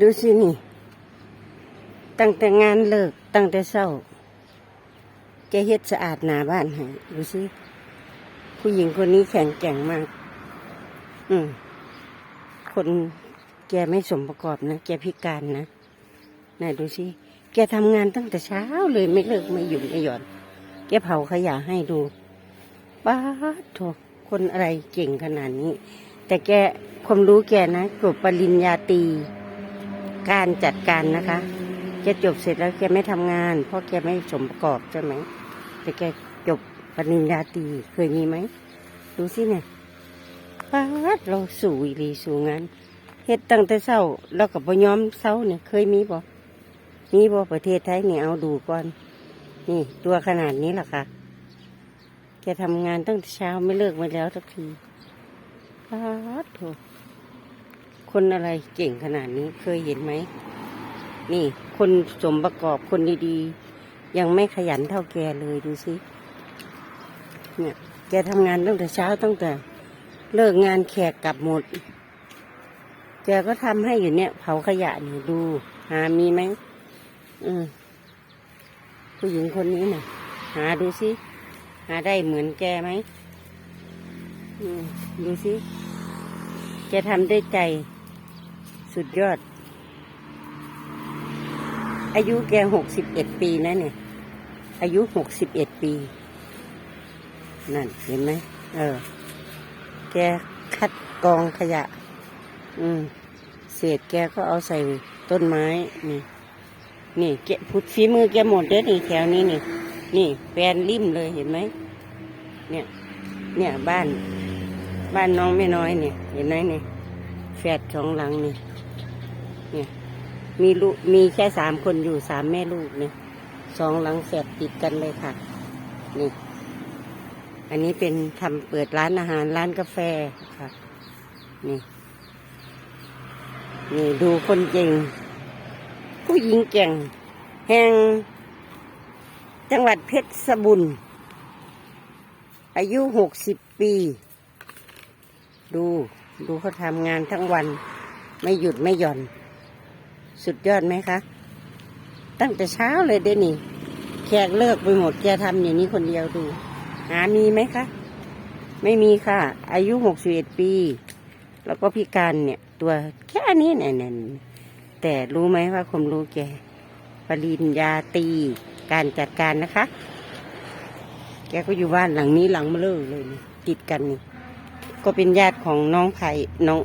ดูสินี่ ตั้งแต่งานเลิก ตั้งแต่เช้าแกเฮ็ดสะอาดหนาบ้านให้ดูสิ ผู้หญิงคนนี้แข็งแกร่งมาก อืม คนแกไม่สมประกอบนะ แกพิการนะไหนดูสิ แกทำงานตั้งแต่เช้าเลยไม่เลิกไม่หยุดไม่หย่อน แกเผาขยะให้ดูป้าดโถคนอะไรเก่งขนาดนี้ แต่แกความรู้แกนะจบปริญญาตรี การจัดการนะคะแกจบเสร็จแล้วแกไม่ทำงาน เพราะแกไม่สมประกอบใช่ไหมแต่แกจบปริญญาตรีเคยมีไหมดูสิเนี่ยป้าดเราสู่อีสู่งานเฮ็ดตั้งแต่เช้าแล้วก็บ่ยอมเช้าเนี่ยเคยมีบ่มีบ่ประเทศไทยเนี่ยเอาดูก่อน นี่ ตัวขนาดนี้แหละค่ะแกทำงานตั้งแต่เช้าไม่เลิกมาแล้วสักทีป้าโถ คนอะไรเก่งขนาดนี้เคยเห็นไหม นี่ คนสมประกอบคนดีๆ ยังไม่ขยันเท่าแกเลยดูสิ เนี่ย แกทำงานตั้งแต่เช้าตั้งแต่ เลิกงานแขกกลับหมด แกก็ทำให้อยู่เนี่ย เผาขยะนี่ดู หามีไหมอืมผู้หญิงคนนี้น่ะ หาดูสิหาได้เหมือนแกไหมอืมดูสิ แกทำด้วยใจ สุดยอด อายุแกหกสิบเอ็ดปีนะเนี่ย อายุหกสิบเอ็ดปี นั่นเห็นไหม เออ แกคัดกองขยะ อืม เศษแกก็เอาใส่ต้นไม้ นี่ นี่ แกะพุดฝีมือแกหมดเด้อนี่แถวนี้นี่ นี่แปนริมเลยเห็นไหม เนี่ย เนี่ยบ้าน บ้านน้องไม่น้อยเนี่ย เห็นไหมเนี่ยแฝดสองหลังเนี่ย เนี่ยมีลูกมีแค่สามคนอยู่สามแม่ลูกเนี่ยสองหลังแฝดติดกันเลยค่ะ นี่ อันนี้เป็นทำเปิดร้านอาหารร้านกาแฟค่ะ นี่ นี่ดูคนเก่ง ผู้หญิงเก่ง แห่ง จังหวัดเพชรบุญอายุหกสิบปี ดู ดูเขาทำงานทั้งวัน ไม่หยุดไม่หย่อน สุดยอดไหมคะ ตั้งแต่เช้าเลยเดยวนี่ แขกเลิกไปหมดแกทำอย่างนี้คนเดียวดู หามีไหมคะ ไม่มีค่ะ อายุหกสิบเอ็ดปี แล้วก็พิการเนี่ย ตัวแค่นี้เนี่ยเนี่ยแต่รู้ไหมว่าความรู้แกปริญญาตีการจัดการนะคะ แกก็อยู่บ้านหลังนี้หลังมาเลยเลยนี่ติดกันนี่ก็เป็นญาติของน้องไผ่น้อง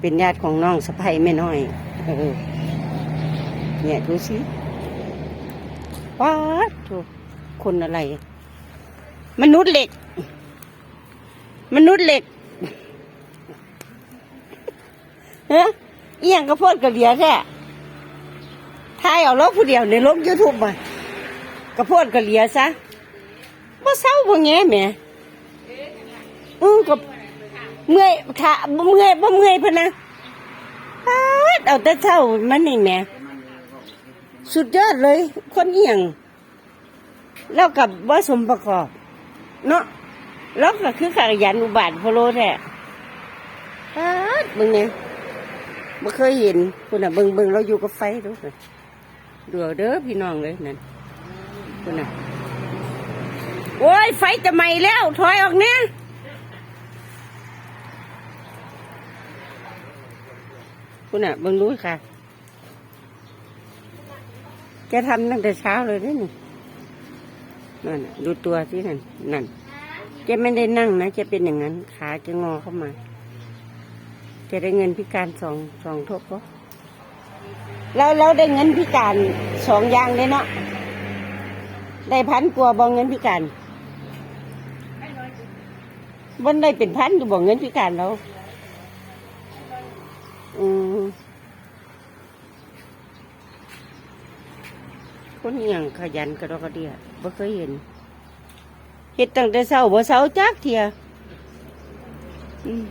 เป็นญาติของน้องสะใภ้แม่น้อยเออ เนี่ยดูสิว้าดโถคนอะไร มนุษย์เหล็ก มนุษย์เหล็กเฮ้ยอียังกระโพดกระเดียแท้ทายเอาลบผู้เดียวในลบยูทูบมากระโพดกระเลียซะบ่าเศร้าบ่แง่แหม่อือกับเมื่อยถ้าเมื่อยบ่เมื่อยพะนะเอาแต่เช้ามันนี่แหม่ สุดยอดเลย คนเอียงแล้วกับว่าสมประกอบ เนาะแล้วก็คือขยันอุบาทโพโลแท้ปาดมึงเนี่ยบ่เคยเห็นคุณน่ะเบิ่งเบิ่งเราอยู่กับไฟดูสิดูเด้อพี่น้องเลยนั่นคุณน่ะโอ้ยไฟจะไหม้แล้วถอยออกเนี่ยคุณน่ะเบิ่งดูค่ะ แกทำตั้งแต่เช้าเลยนี่นั่นดูตัวที่นั่นนั่นแกไม่ได้นั่งนะแกเป็นอย่างนั้น ขาแกงอเข้ามาจะได้เงินพิการสองสองทบก็แล้วแล้วได้เงินพิการสองอย่างเลยเนาะได้พันกว่าบองเงินพิการบนได้เป็นพันอยู่บอกเงินพิการแล้วอืม คนอหย่างขยันกระดอกกระเดียบ่เคยเห็นเฮ็ดตั้งแต่เช้าบ่เช้าจักเทียอืม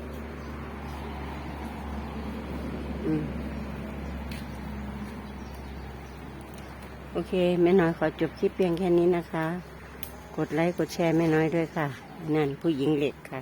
อืมโอเคแม่น้อยขอจบคลิปเพียงแค่นี้นะคะ กดไลค์กดแชร์แม่น้อยด้วยค่ะ นั่นผู้หญิงเหล็กค่ะ